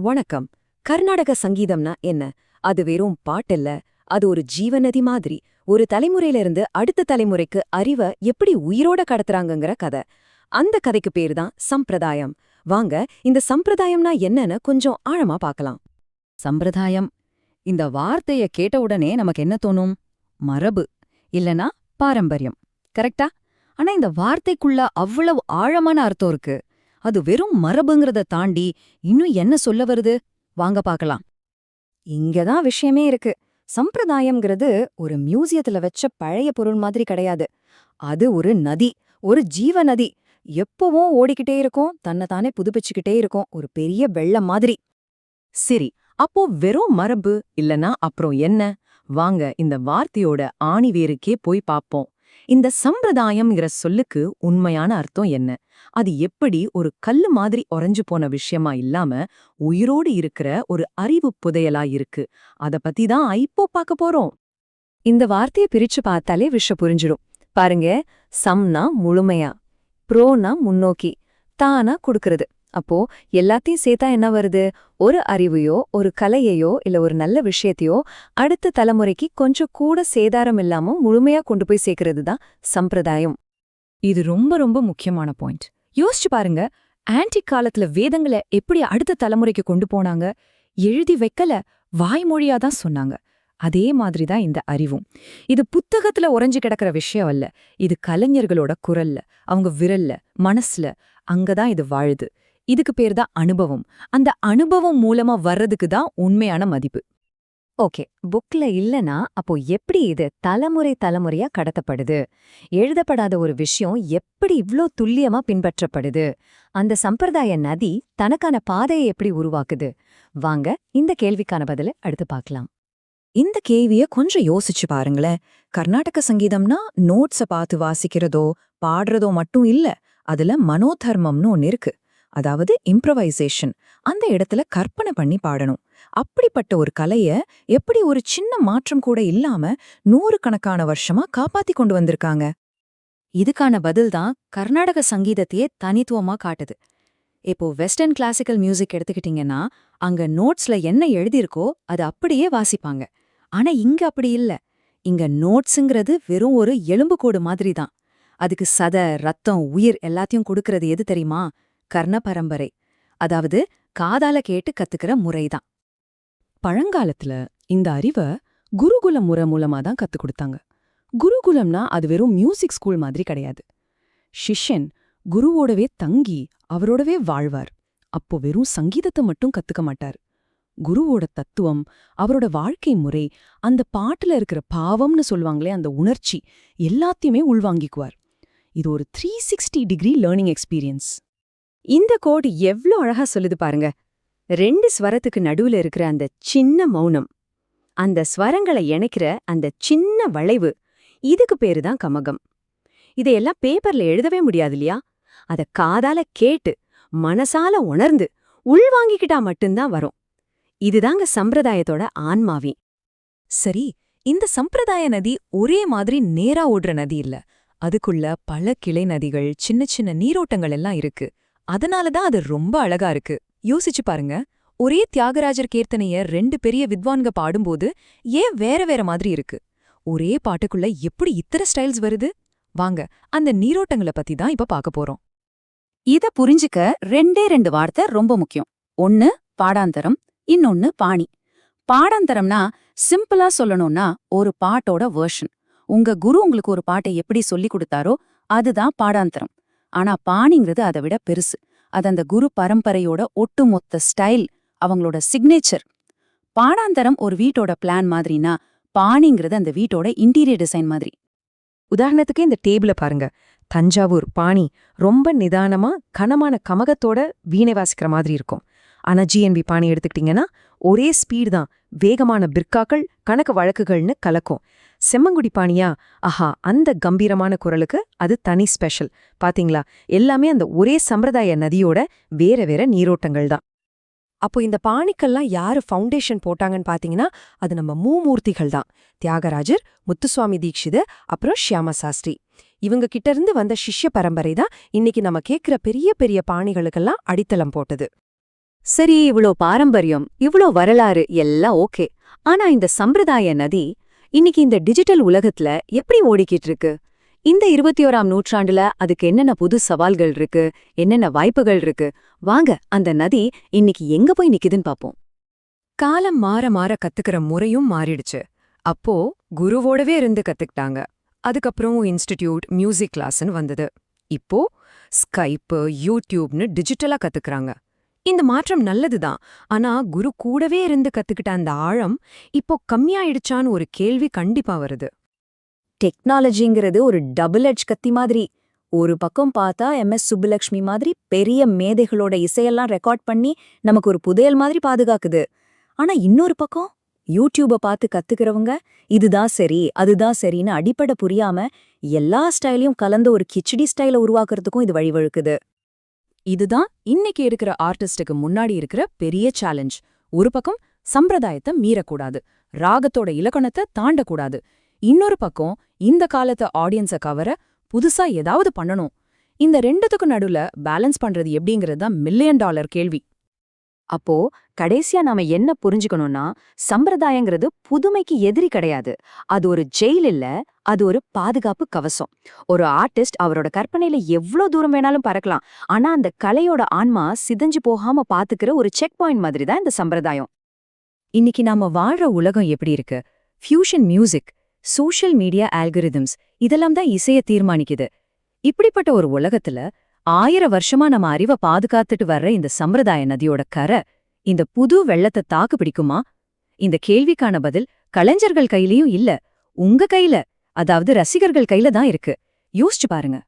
வணக்கம். கர்நாடக சங்கீதம்னா என்ன? அது வெறும் பாட்டில்ல அது ஒரு ஜீவநதி மாதிரி. ஒரு தலைமுறையில இருந்து அடுத்த தலைமுறைக்கு அறிவை எப்படி உயிரோட கடத்துறாங்கங்கிற கதை. அந்த கதைக்கு பேரு தான் சம்பிரதாயம். வாங்க இந்த சம்பிரதாயம்னா என்னன்னு கொஞ்சம் ஆழமா பார்க்கலாம். சம்பிரதாயம். இந்த வார்த்தைய கேட்ட உடனே நமக்கு என்ன தோணும்? மரபு. இல்லனா பாரம்பரியம். கரெக்டா ஆனா இந்த வார்த்தைக்குள்ள அவ்வளவு ஆழமான அர்த்தம் இருக்கு. அது வெறும் மரபுங்கிறத தாண்டி இன்னும் என்ன சொல்ல வருது? வாங்க பார்க்கலாம். இங்கதான் விஷயமே இருக்கு. சம்பிரதாயம்ங்கிறது ஒரு மியூசியத்துல வச்ச பழைய பொருள் மாதிரி கிடையாது. அது ஒரு நதி ஒரு ஜீவ நதி. எப்பவும் ஓடிக்கிட்டே இருக்கும் தன்னைத்தானே புதுப்பிச்சுக்கிட்டே இருக்கும் ஒரு பெரிய வெள்ளம் மாதிரி. சரி அப்போ வெறும் மரபு இல்லனா அப்புறம் என்ன? வாங்க இந்த வார்த்தையோட ஆணிவேருக்கே போய் பாப்போம் இந்த சம்பிரதாயம்ங்கிற சொல்லுக்கு உண்மையான அர்த்தம் என்ன? அது எப்படி ஒரு கல்லு மாதிரி உறைஞ்சு போன விஷயமா இல்லாம உயிரோடு இருக்கிற ஒரு அறிவு புதையலா இருக்கு? அத பத்தி தான் இப்போ பார்க்க போறோம். இந்த வார்த்தையை பிரிச்சு பார்த்தாலே விஷயம் புரிஞ்சிடும். பாருங்க சம்னா முழுமையா ப்ரோனா முன்னோக்கி தானா கொடுக்கறது. அப்போ எல்லாத்தையும் சேர்த்தா என்ன வருது? ஒரு அறிவையோ ஒரு கலையையோ இல்ல ஒரு நல்ல விஷயத்தையோ அடுத்த தலைமுறைக்கு கொஞ்சம் கூட சேதாரம் இல்லாம முழுமையா கொண்டு போய் சேர்க்கறது தான் சம்பிரதாயம். இது ரொம்ப ரொம்ப முக்கியமான பாயிண்ட் யோசிச்சு பாருங்க ஆன்டிக் காலத்துல வேதங்களை எப்படி அடுத்த தலைமுறைக்கு கொண்டு போனாங்க? எழுதி வைக்கல வாய்மொழியா தான் சொன்னாங்க. அதே மாதிரி தான் இந்த அறிவும். இது புத்தகத்துல உறைஞ்சு கிடக்கிற விஷயம் அல்ல. இது கலைஞர்களோட குரல்ல அவங்க விரல்ல மனசுல அங்கதான் இது வாழுது. இதுக்கு பேர் தான் அனுபவம். அந்த அனுபவம் மூலமா வர்றதுக்கு தான் உண்மையான மதிப்பு. ஓகே புக்ல இல்லனா அப்போ எப்படி இது தலைமுறை தலைமுறையா கடத்தப்படுது? எழுதப்படாத ஒரு விஷயம் எப்படி இவ்ளோ துல்லியமா பின்பற்றப்படுது? அந்த சம்பிரதாய நதி தனக்கான பாதையை எப்படி உருவாக்குது? வாங்க இந்த கேள்விக்கான பதில அடுத்து பார்க்கலாம். இந்த கேள்விய கொஞ்சம் யோசிச்சு பாருங்களேன். கர்நாடக சங்கீதம்னா நோட்ஸ பார்த்து வாசிக்கிறதோ பாடுறதோ மட்டும் இல்ல அதுல மனோதர்மம்னு ஒன்னு இருக்கு. அதாவது இம்ப்ரவைசேஷன் அந்த இடத்துல கற்பனை பண்ணி பாடணும். அப்படிப்பட்ட ஒரு கலைய எப்படி ஒரு சின்ன மாற்றம் கூட இல்லாம நூறு கணக்கான வருஷமா காப்பாத்தி கொண்டு வந்திருக்காங்க. இதுக்கான பதில் தான் கர்நாடக சங்கீதத்தையே தனித்துவமா காட்டுது. இப்போ வெஸ்டர்ன் கிளாசிக்கல் மியூசிக் எடுத்துக்கிட்டீங்கன்னா அங்க நோட்ஸ்ல என்ன எழுதியிருக்கோ அது அப்படியே வாசிப்பாங்க. ஆனா இங்க அப்படி இல்ல. இங்க நோட்ஸுங்கிறது வெறும் ஒரு எலும்புக்கோடு மாதிரி தான். அதுக்கு சத ரத்தம் உயிர் எல்லாத்தையும் கொடுக்கறது எது தெரியுமா? கர்ண பரம்பரை அதாவது காதால கேட்டு கத்துக்கிற முறைதான். பழங்காலத்துல இந்த அறிவ குருகுல முறை மூலமா தான் கத்துக் கொடுத்தாங்க. குருகுலம்னா அது வெறும் மியூசிக் ஸ்கூல் மாதிரி கிடையாது. சிஷ்யன் குருவோடவே தங்கி அவரோடவே வாழ்வார். அப்போ வெறும் சங்கீதத்தை மட்டும் கத்துக்க மாட்டார். குருவோட தத்துவம் அவரோட வாழ்க்கை முறை அந்த பாட்டுல இருக்கிற பாவம்னு சொல்லுவாங்களே அந்த உணர்ச்சி எல்லாத்தையுமே உள்வாங்கிக்குவார். இது ஒரு three sixty degree learning experience இந்த கோடு எவ்ளோ அழகா சொல்லுது பாருங்க. ரெண்டு ஸ்வரத்துக்கு நடுவுல இருக்கிற அந்த சின்ன மௌனம் அந்த ஸ்வரங்களை இணைக்கிற அந்த சின்ன வளைவு இதுக்கு பேரு தான் கமகம். இதையெல்லாம் பேப்பர்ல எழுதவே முடியாது இல்லையா? அத காதால கேட்டு மனசால உணர்ந்து உள்வாங்கிக்கிட்டா மட்டும்தான் வரும். இதுதாங்க சம்பிரதாயத்தோட ஆன்மாவி. சரி இந்த சம்பிரதாய நதி ஒரே மாதிரி நேரா ஓடுற நதி இல்ல. அதுக்குள்ள பல கிளை நதிகள் சின்ன சின்ன நீரோட்டங்கள் எல்லாம் இருக்கு. அதனால தான் அது ரொம்ப அழகா இருக்கு. யோசிச்சு பாருங்க. ஒரே தியாகராஜர் கீர்த்தனைய ரெண்டு பெரிய வித்வான்க பாடும்போது ஏன் வேற வேற மாதிரி இருக்கு? ஒரே பாட்டுக்குள்ள எப்படி இத்தனை ஸ்டைல்ஸ் வருது? வாங்க அந்த நீரோட்டங்களை பத்தி தான் இப்ப பார்க்க போறோம். இத புரிஞ்சுக்க ரெண்டே ரெண்டு வார்த்தை ரொம்ப முக்கியம். ஒன்னு பாடாந்தரம் இன்னொன்னு பாணி. பாடாந்தரம்னா சிம்பிளா சொல்லணும்னா ஒரு பாட்டோட வேர்ஷன் உங்க குரு உங்களுக்கு ஒரு பாட்டை எப்படி சொல்லி கொடுத்தாரோ அதுதான் பாடாந்தரம். ஆனா பாணிங்கிறது அதை விட பெருசு. அது அந்த குரு பரம்பரையோட ஒட்டுமொத்த ஸ்டைல் அவங்களோட சிக்னேச்சர். பாடாந்தரம் ஒரு வீட்டோட பிளான் மாதிரினா பாணிங்கிறது அந்த வீட்டோட இன்டீரியர் டிசைன் மாதிரி. உதாரணத்துக்கு இந்த டேபிள பாருங்க. தஞ்சாவூர் பாணி ரொம்ப நிதானமா கனமான கமகத்தோட வீணை வாசிக்கிற மாதிரி இருக்கும். ஆனா ஜிஎன்பி பாணி எடுத்துக்கிட்டீங்கன்னா ஒரே ஸ்பீடு தான். வேகமான பிற்காக்கள் கணக்கு வழக்குகள்னு கலக்கும். செம்மங்குடி பாணியா ஆஹா அந்த கம்பீரமான குரலுக்கு அது தனி ஸ்பெஷல். பாத்தீங்களா? எல்லாமே அந்த ஒரே சம்பிரதாய நதியோட வேற வேற நீரோட்டங்கள் தான். அப்போ இந்த பாணிக்கெல்லாம் யாரு ஃபவுண்டேஷன் போட்டாங்கன்னு பாத்தீங்கன்னா அது நம்ம மூமூர்த்திகள் தான். தியாகராஜர் முத்துசுவாமி தீக்ஷிது அப்புறம் ஷியாம சாஸ்திரி இவங்க கிட்ட இருந்து வந்த சிஷ்ய பரம்பரை தான் இன்னைக்கு நம்ம கேட்கிற பெரிய பெரிய பாணிகளுக்கெல்லாம் அடித்தளம் போட்டது. சரி இவ்ளோ பாரம்பரியம் இவ்ளோ வரலாறு எல்லாம் ஓகே. ஆனா இந்த சம்பிரதாய நதி இன்னைக்கு இந்த டிஜிட்டல் உலகத்துல எப்படி ஓடிக்கிட்டு இருக்கு? இந்த இருபத்தி ஓராம் நூற்றாண்டுல அதுக்கு என்னென்ன புது சவால்கள் இருக்கு? என்னென்ன வாய்ப்புகள் இருக்கு? வாங்க அந்த நதி இன்னைக்கு எங்க போய் நிக்குதுன்னு பாப்போம். காலம் மாற மாற கத்துக்கிற முறையும் மாறிடுச்சு. அப்போ குருவோடவே இருந்து கத்துக்கிட்டாங்க. அதுக்கப்புறம் இன்ஸ்டிடியூட் மியூசிக் கிளாஸ்னு வந்தது. இப்போ ஸ்கைப்பு யூடியூப்னு டிஜிட்டலா கத்துக்கறாங்க. இந்த மாற்றம் நல்லதுதான். ஆனா குரு கூடவே இருந்து கத்துக்கிட்ட அந்த ஆழம் இப்போ கம்மியாயிடுச்சான்னு ஒரு கேள்வி கண்டிப்பா வருது. டெக்னாலஜிங்கிறது ஒரு டபுள் எட்ஜ் கத்தி மாதிரி. ஒரு பக்கம் பார்த்தா எம்எஸ் சுப்புலக்ஷ்மி மாதிரி பெரிய மேதைகளோட இசையெல்லாம் ரெக்கார்ட் பண்ணி நமக்கு ஒரு புதையல் மாதிரி பாதுகாக்குது. ஆனா இன்னொரு பக்கம் யூடியூப பார்த்து கத்துக்கிறவங்க இதுதான் சரி அதுதான் சரின்னு அடிப்படை புரியாம எல்லா ஸ்டைலையும் கலந்த ஒரு கிச்சடி ஸ்டைல உருவாக்குறதுக்கும் இது வழிவழுக்குது இதுதான் இன்னைக்கு இருக்கிற ஆர்டிஸ்டுக்கு முன்னாடி இருக்கிற பெரிய சேலஞ்ச் ஒரு பக்கம் சம்பிரதாயத்தை மீறக்கூடாது ராகத்தோட இலக்கணத்தை தாண்டக்கூடாது. இன்னொரு பக்கம் இந்த காலத்து ஆடியன்ஸ கவர புதுசா ஏதாவது பண்ணணும். இந்த ரெண்டுத்துக்கும் நடுவுல பேலன்ஸ் பண்றது எப்படிங்கிறது தான் மில்லியன் டாலர் கேள்வி. அப்போ கடைசியா நாம என்ன புரிஞ்சுக்கணும்னா சம்பிரதாயங்கிறது புதுமைக்கு எதிரி கிடையாது. அது ஒரு ஜெயில் இல்ல அது ஒரு பாதுகாப்பு கவசம். ஒரு ஆர்டிஸ்ட் அவரோட கற்பனையில எவ்ளோ தூரம் வேணாலும் பறக்கலாம். ஆனா அந்த கலையோட ஆன்மா சிதைஞ்சு போகாம பாத்துக்கிற ஒரு செக் பாயிண்ட் மாதிரி தான் இந்த சம்பிரதாயம். இன்னைக்கு நாம வாழ்ற உலகம் எப்படி இருக்கு? Fusion music social media algorithms இதெல்லாம் தான் இசைய தீர்மானிக்குது. இப்படிப்பட்ட ஒரு உலகத்துல ஆயிரம் வருஷமா நம்ம அறிவை பாதுகாத்துட்டு வர்ற இந்த சம்பிரதாய நதியோட கரை இந்த புது வெள்ளத்தை தாக்கு பிடிக்குமா? இந்த கேள்விக்கான பதில் கலைஞர்கள் கையிலயும் இல்ல உங்க கையில அதாவது ரசிகர்கள் கையில தான் இருக்கு. யோசிச்சு பாருங்க.